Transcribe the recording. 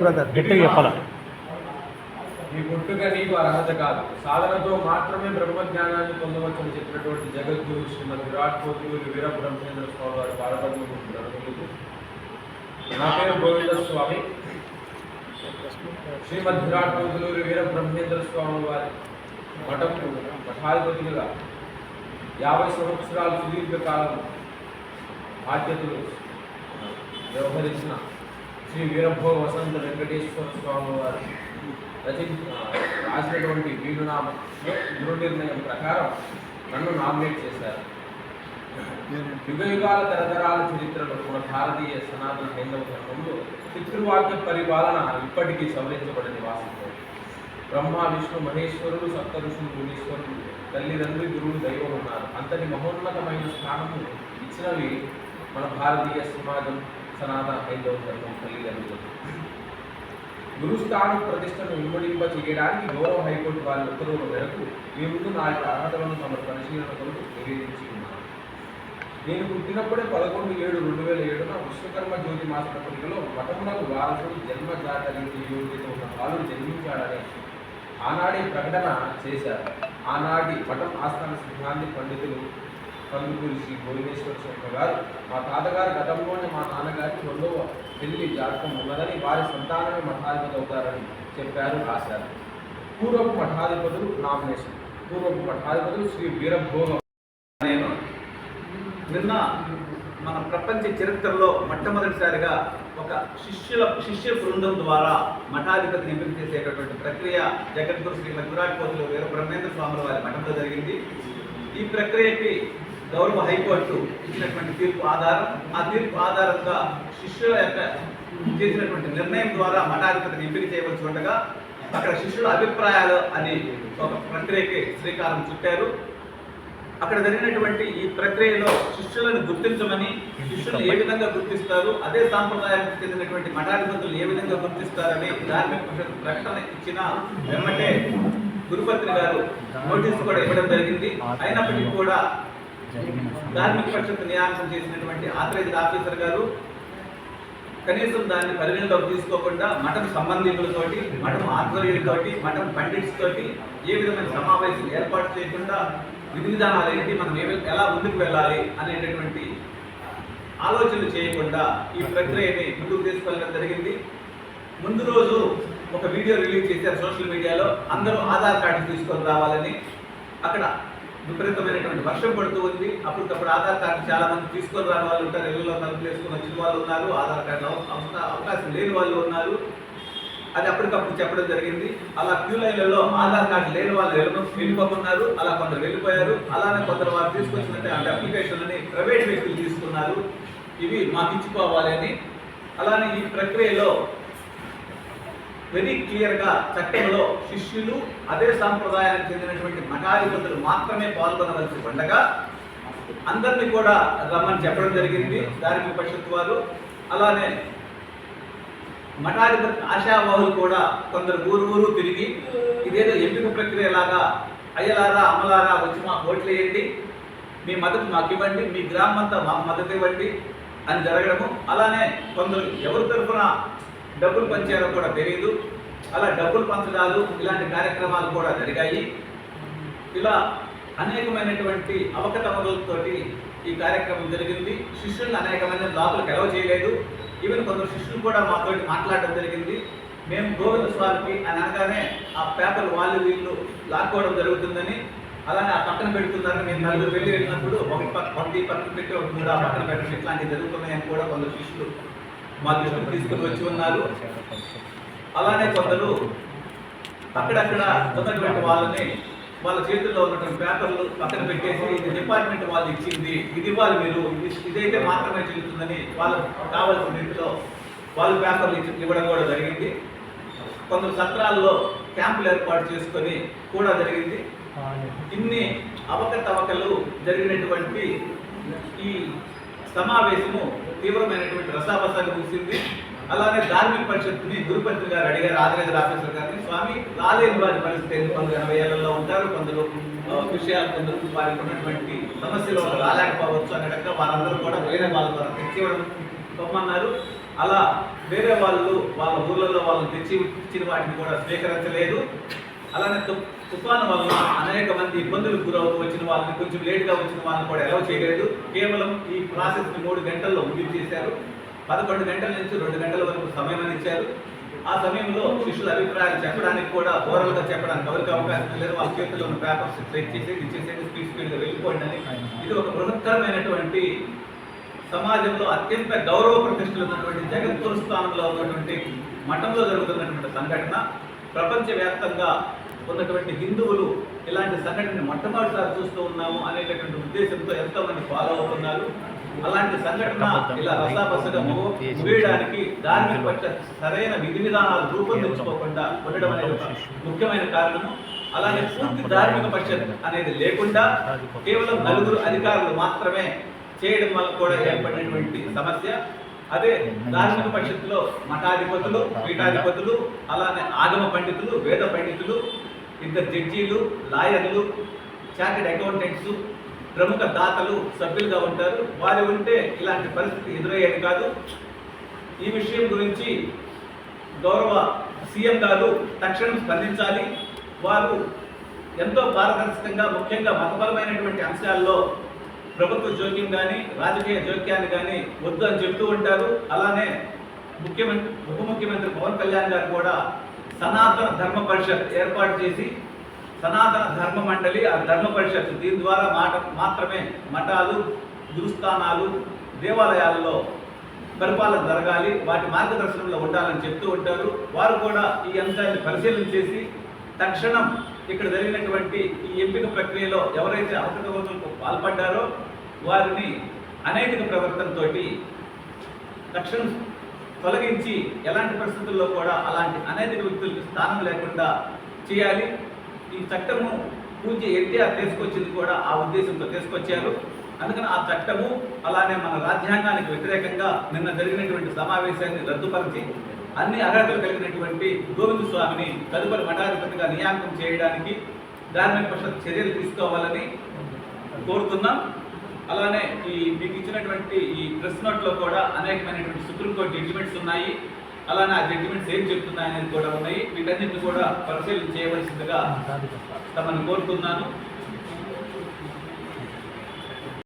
Brother గట్టిగా చెప్పాలా? ఈ పుట్టుక నీకు అర్హత కాదు. సాధనతో మాత్రమే బ్రహ్మజ్ఞానాన్ని పొందవచ్చని చెప్పినటువంటి జగద్గురు శ్రీమద్ విరాట్ కోహ్లీ వీర బ్రహ్మేంద్ర స్వామి వారి పాదపద్మకు నా పేరు గోవింద స్వామి. శ్రీమద్ విరాట్ కోహ్లూరి వీర బ్రహ్మేంద్ర స్వామి వారి మఠంకు మఠాధిపతులుగా యాభై సంవత్సరాలు సుదీర్ఘకాలం బాధ్యతలు వ్యవహరించిన శ్రీ వీరభో వసంత వెంకటేశ్వర స్వామి వారు రచి రాసినటువంటి వీరునామంలో గురు నిర్ణయం ప్రకారం నన్ను నామినేట్ చేశారు. యుగ యుగాల తరతరాల చరిత్రలో మన భారతీయ సనాతన హైందవ ధర్మంలో పితృవాక్య పరిపాలన ఇప్పటికీ సవరించబడిన వాస్తవం బ్రహ్మ విష్ణు మహేశ్వరుడు సప్త ఋషులు మునీశ్వరుడు తల్లిదండ్రి గురువులు దైవం ఉన్నారు. అంతటి మహోన్నతమైన స్థానము ఇచ్చినవి మన భారతీయ సమాజం. సనాతన హైందవ ధర్మం తల్లిదండ్రులు గురుస్థానం ప్రతిష్టను ఇమ్మడింప చేయడానికి గౌరవ హైకోర్టు వారి ఉత్తర్వుల మేరకు మీ ముందు నా యొక్క అర్హతలను తమ పరిశీలన కొరకు నివేదించి ఉన్నాను నేను పుట్టినప్పుడే పదకొండు ఏడు రెండు వేల ఏడున విశ్వకర్మ జ్యోతి మాస పత్రికలో మఠమునకు వారసుడు జన్మ జాతరీతి యోగ్యత ఒక బాలుడు జన్మించాడని ఆనాడే ప్రకటన చేశారు. ఆనాటి మఠం ఆస్థాన సిద్ధాంతి పండితులు కందుకూరి శ్రీ భువనేశ్వర శర్మ గారు మా తాతగారు గతంలోనే మా నాన్నగారికి రెండవ పెళ్ళి జాతకం ఉన్నదని వారి సంతానమే మఠాధిపతి అవుతారని చెప్పారు రాశారు. పూర్వపు మఠాధిపతులు నామినేషన్. పూర్వపు మఠాధిపతులు శ్రీ వీరభోగ. నేను నిన్న మన ప్రపంచ చరిత్రలో మొట్టమొదటిసారిగా ఒక శిష్యుల శిష్య బృందం ద్వారా మఠాధిపతిని ఎంపిక చేసేటటువంటి ప్రక్రియ జగద్గురు శ్రీ మధురాట్ కోతులు వీర బ్రహ్మేంద్ర స్వాముల వారి మఠంలో జరిగింది. ఈ ప్రక్రియకి గౌరవ హైకోర్టు ఇచ్చినటువంటి తీర్పు ఆధారం. ఆ తీర్పు ఆధారంగా శిష్యుల యొక్క చేసినటువంటి నిర్ణయం ద్వారా మఠాధిపతిని ఎంపిక చేయవలసి ఉండగా అక్కడ శిష్యుల అభిప్రాయాలు అని ఒక ప్రక్రియకి శ్రీకారం చుట్టారు. అక్కడ జరిగినటువంటి ఈ ప్రక్రియలో శిష్యులను గుర్తించమని శిష్యులు ఏ విధంగా గుర్తిస్తారు అదే సాంప్రదాయానికి చెందినటువంటి మఠాధిపతులు ఏ విధంగా గుర్తిస్తారని ధార్మిక పరిషత్ ప్రకటన ఇచ్చిన వెమ్మటే గురుపత్రి గారు నోటీస్ కూడా ఇవ్వడం జరిగింది. అయినప్పటికీ కూడా ధార్మిక పరిషత్ నియామకం చేసినటువంటి ఆథరైజ్డ్ ఆఫీసర్ గారు కనీసం దాన్ని పరిగణలోకి తీసుకోకుండా మఠం సంబంధికులతోటి మఠం ఆధ్వర్యులతోటి మఠం పండిట్స్ తోటి ఏ విధమైన సమావేశం ఏర్పాటు చేయకుండా విధి విధానాలు ఏంటి మనం ఏ ఎలా ముందుకు వెళ్ళాలి అనేటటువంటి ఆలోచనలు చేయకుండా ఈ ప్రక్రియని ముందుకు తీసుకెళ్ళడం జరిగింది. ముందు రోజు ఒక వీడియో రిలీజ్ చేశారు సోషల్ మీడియాలో. అందరూ ఆధార్ కార్డు తీసుకొని రావాలని. అక్కడ విపరీతమైనటువంటి వర్షం పడుతూ ఉంది. అప్పటికప్పుడు ఆధార్ కార్డు చాలా మంది తీసుకొని రాని వాళ్ళు ఉంటారు. ఇళ్ళలో తలుపులు వేసుకొని వచ్చిన వాళ్ళు ఉన్నారు. ఆధార్ కార్డు అవకాశం లేని వాళ్ళు ఉన్నారు. అది అప్పటికప్పుడు చెప్పడం జరిగింది. అలా క్యూ లైన్లలో ఆధార్ కార్డు లేని వాళ్ళు వెళ్ళడం వెళ్ళిపోతున్నారు అలా కొందరు వెళ్ళిపోయారు. అలానే కొందరు వారు తీసుకొచ్చినట్టే అంటే అప్లికేషన్లని ప్రైవేట్ వ్యక్తులు తీసుకున్నారు. ఇవి మాకు ఇచ్చిపోవాలి అని. అలానే ఈ ప్రక్రియలో వెరీ క్లియర్గా చట్టంలో శిష్యులు అదే సాంప్రదాయానికి చెందినటువంటి మఠాధిపతులు మాత్రమే పాల్గొనవలసి ఉండగా అందరినీ కూడా రమ్మని చెప్పడం జరిగింది. దానికి పరిషత్ వారు అలానే మఠాధిపతి ఆశావాహులు కూడా కొందరు ఊరు ఊరు తిరిగి ఇదేదో ఎంపిక ప్రక్రియ లాగా అయ్యలారా అమలారా వచ్చి మా ఓట్లు వేయండి మీ మద్దతు మాకు ఇవ్వండి మీ గ్రామం అంతా మాకు మద్దతు ఇవ్వండి అని జరగడము. అలానే కొందరు ఎవరి తరఫున డబ్బులు పంచారో కూడా తెలియదు అలా డబ్బులు పంచడాలు ఇలాంటి కార్యక్రమాలు కూడా జరిగాయి. ఇలా అనేకమైనటువంటి అవకతవకలతోటి ఈ కార్యక్రమం జరిగింది. శిష్యులను అనేకమైన లోపలికి ఎలవ చేయలేదు. ఈవెన్ కొందరు శిష్యులు కూడా మాతో మాట్లాడడం జరిగింది. మేము గోవింద స్వామికి అని అనగానే ఆ పేపర్ వాళ్ళు వీళ్ళు లాక్కోవడం జరుగుతుందని అలానే ఆ పక్కన పెడుతున్నారని మేము నలుగురు వెళ్ళి వెళ్ళినప్పుడు ఒకటి పక్క ఒకటి పక్కన పెట్టి ఒక మూడు ఆ పక్కన పెట్టడం ఇట్లాంటివి జరుగుతున్నాయని కూడా కొందరు శిష్యులు మా దృష్టికి తీసుకుని వచ్చి ఉన్నారు. అలానే కొందరు అక్కడక్కడ ఉన్నటువంటి వాళ్ళని వాళ్ళ చేతుల్లో ఉన్నటువంటి పేపర్లు పక్కన పెట్టేసి ఇది డిపార్ట్మెంట్ వాళ్ళు ఇచ్చింది ఇది ఇవ్వాలి మీరు ఇది- ఇదైతే మాత్రమే చెల్లుతుందని వాళ్ళు కావాల్సిన రీతిలో వాళ్ళు పేపర్లు ఇచ్చి ఇవ్వడం కూడా జరిగింది. కొందరు సత్రాల్లో క్యాంపులు ఏర్పాటు చేసుకొని కూడా జరిగింది. ఇన్ని అవకతవకలు జరిగినటువంటి ఈ సమావేశము తీవ్రమైనటువంటి రసాబసాగా ముగిసింది. అలానే ధార్మిక పరిషత్తుని గురుపత్రి గారు అడిగారు ఆదిరేజర్ ఆఫీసర్ గారిని స్వామి రాలేని వారి పరిస్థితి ఏంటి? కొందరు ఎనభై ఏళ్ళలో ఉంటారు కొందరు విషయాలు కొందరు వారికి ఉన్నటువంటి సమస్యలు రాలేకపోవచ్చు అన్నట్టుగా వారందరూ కూడా వేరే వాళ్ళ ద్వారా తెచ్చివ్వడం పొమ్మన్నారు అలా వేరే వాళ్ళు వాళ్ళ ఊర్లలో వాళ్ళని తెచ్చి ఇచ్చిన వాటిని కూడా స్వీకరించలేదు. అలానే తుఫాను వలన అనేక మంది ఇబ్బందులకు గురవుతూ వచ్చిన వాళ్ళని కొంచెం లేట్గా వచ్చిన వాళ్ళని కూడా ఎలా చేయలేదు. కేవలం ఈ ప్రాసెస్ని మూడు గంటల్లో ముగించేశారు. పదకొండు గంటల నుంచి రెండు గంటల వరకు సమయం అని ఇచ్చారు. ఆ సమయంలో శిష్యుల అభిప్రాయాలు చెప్పడానికి కూడా ఓరల్గా చెప్పడానికి ఎవరికి అవకాశం లేదు వాళ్ళ చేతిలో ఉన్న పేపర్స్ చెక్ చేసేది ఇచ్చేసేది స్పీడ్ స్పీడ్గా వెళ్ళిపోండి అని. ఇది ఒక బృహత్తరమైనటువంటి సమాజంలో అత్యంత గౌరవ ప్రతిష్టలు ఉన్నటువంటి జగద్గురు స్థానంలో ఉన్నటువంటి మఠంలో జరుగుతున్నటువంటి సంఘటన. ప్రపంచవ్యాప్తంగా ఉన్నటువంటి హిందువులు ఇలాంటి సంఘటన మొట్టమొదటిసారి చూస్తూ ఉన్నాము అనేటటువంటి ఉద్దేశంతో ఎంతో మంది ఫాలో అవుతున్నారు. అలాంటి సంఘటన ఇలా రసాబసగా ము- ముగియడానికి ధార్మిక పట్ల సరైన విధి విధానాలు రూపొందించుకోకుండా ఉండడం అనేది ముఖ్యమైన కారణము. అలాగే పూర్తి ధార్మిక పరిషత్ అనేది లేకుండా కేవలం నలుగురు అధికారులు మాత్రమే చేయడం వల్ల కూడా ఏర్పడినటువంటి సమస్య. అదే ధార్మిక పరిషత్తులో మఠాధిపతులు పీఠాధిపతులు అలానే ఆగమ పండితులు వేద పండితులు ఇద్దరు జడ్జీలు లాయర్లు చార్టెడ్ అకౌంటెంట్స్ ప్రముఖ దాతలు సభ్యులుగా ఉంటారు. వారు ఉంటే ఇలాంటి పరిస్థితి ఎదురయ్యేది కాదు. ఈ విషయం గురించి గౌరవ సీఎం గారు తక్షణం స్పందించాలి. వారు ఎంతో పారదర్శకంగా ముఖ్యంగా మతపరమైనటువంటి అంశాల్లో ప్రభుత్వ జోక్యం కానీ రాజకీయ జోక్యాన్ని కానీ వద్దు అని చెప్తూ ఉంటారు. అలానే ముఖ్యమంత్రి ఉప ముఖ్యమంత్రి పవన్ కళ్యాణ్ గారు కూడా సనాతన ధర్మ పరిషత్ ఏర్పాటు చేసి సనాతన ధర్మ మండలి ఆ ధర్మ పరిషత్ దీని ద్వారా మాట మాత్రమే మఠాలు గురుస్థానాలు దేవాలయాలలో పరిపాలన జరగాలి వాటి మార్గదర్శనంలో ఉండాలని చెప్తూ ఉంటారు. వారు కూడా ఈ అంశాన్ని పరిశీలన చేసి తక్షణం ఇక్కడ జరిగినటువంటి ఈ ఎంపిక ప్రక్రియలో ఎవరైతే అవకతవకలకు పాల్పడ్డారో వారిని అనైతిక ప్రవర్తనతో తక్షణం తొలగించి ఎలాంటి పరిస్థితుల్లో కూడా అలాంటి అనైతిక వ్యక్తులకు స్థానం లేకుండా చేయాలి. ఈ చట్టము పూజ ఎన్టీఆర్ తీసుకొచ్చింది కూడా ఆ ఉద్దేశంతో తీసుకొచ్చారు. అందుకని ఆ చట్టము అలానే మన రాజ్యాంగానికి వ్యతిరేకంగా నిన్న జరిగినటువంటి సమావేశాన్ని రద్దుపరిచి అన్ని అర్హతలు కలిగినటువంటి గోవింద స్వామిని తదుపరి మఠాధిపతిగా నియామకం చేయడానికి ధార్మిక పరిషత్ చర్యలు తీసుకోవాలని కోరుతున్నాం. అలానే ఈ మీకు ఇచ్చినటువంటి ఈ ప్రెస్ నోట్లో కూడా అనేకమైనటువంటి సుప్రీంకోర్టు జడ్జిమెంట్స్ ఉన్నాయి. అలానే ఆ జడ్జిమెంట్స్ ఏం చెప్తున్నాయి అనేది కూడా ఉన్నాయి. వీటన్నిటిని కూడా పరిశీలన చేయవలసిందిగా తమని కోరుతున్నాను.